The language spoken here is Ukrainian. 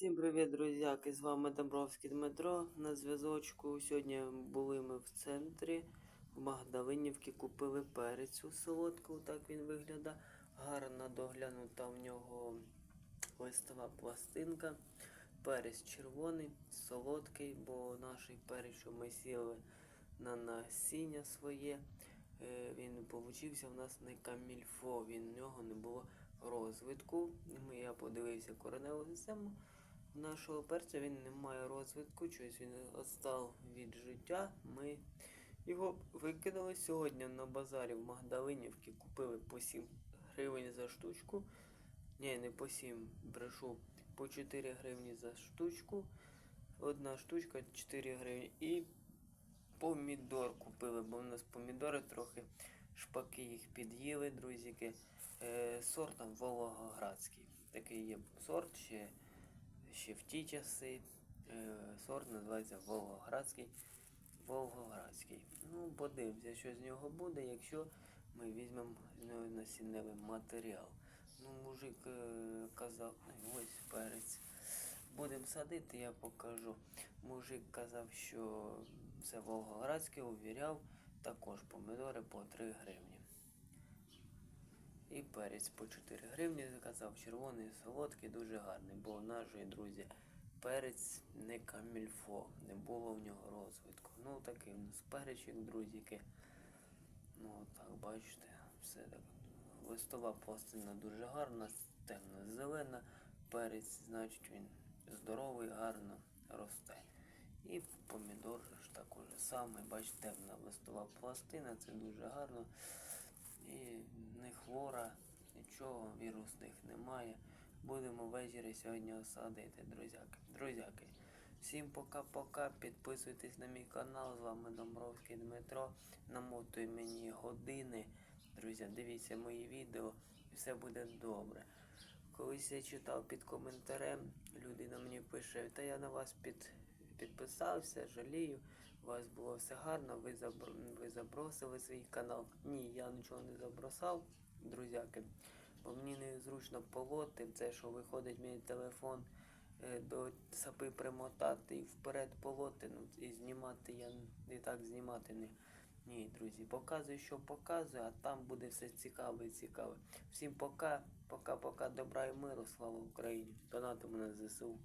Всім привіт, друзяки! З вами Домбровський Дмитро. На зв'язочку. Сьогодні були ми в центрі в Магдалинівці, купили перець у солодку, так він виглядає. Гарно доглянута в нього листова пластинка. Перець червоний, солодкий, бо наш перець, що ми сіли на насіння своє, е, він получився в нас не камільфо, він в нього не було розвитку. Я подивився кореневу систему нашого перця, він не має розвитку, щось він відстав від життя. Ми його викинули сьогодні на базарі в Магдалинівці, купили по 7 гривень за штучку. Ні, не по 7, брешу, по 4 гривні за штучку. Одна штучка 4 гривні. І помідор купили, бо в нас помідори трохи шпаки їх під'їли, друзіки. Е, сортом Вологоградський. Такий є сорт ще, ще в ті часи. Е, сорт називається Волгоградський. Волгоградський. Ну, подивимося, що з нього буде, якщо ми візьмемо з нього насінневий матеріал. Ну, мужик е, казав, ось перець. Будемо садити, я покажу. Мужик казав, що це Волгоградське, увіряв, також помідори по 3 гривні. І перець по 4 гривні заказав червоний, солодкий, дуже гарний. Бо наші друзі, перець не камільфо, не було в нього розвитку. Ну такий у нас перечик, друзіки. Ну так, бачите, все так. Листова пластина дуже гарна, темно-зелена. Перець, значить він здоровий, гарно росте. І помідор ж також саме, бачите, темна листова пластина, це дуже гарно. І хвора, нічого, вірусних немає. Будемо ввечері сьогодні осадити, друзяки. Друзяки, всім пока-пока. Підписуйтесь на мій канал. З вами Домбровський Дмитро. Намотуй мені години. Друзі, дивіться мої відео і все буде добре. Колись я читав під коментарем, людина мені пише, та я на вас під, підписався, жалію. У вас було все гарно, ви, забр... ви забросили свій канал. Ні, я нічого не забросав, друзяки. Бо мені незручно полоти, це що виходить мій телефон е, до сапи примотати і вперед полоти, ну і знімати я не так знімати не. Ні, друзі, показую, що показую, а там буде все цікаве і цікаве. Всім пока, пока-пока, добра і миру, слава Україні. Донатимо на ЗСУ.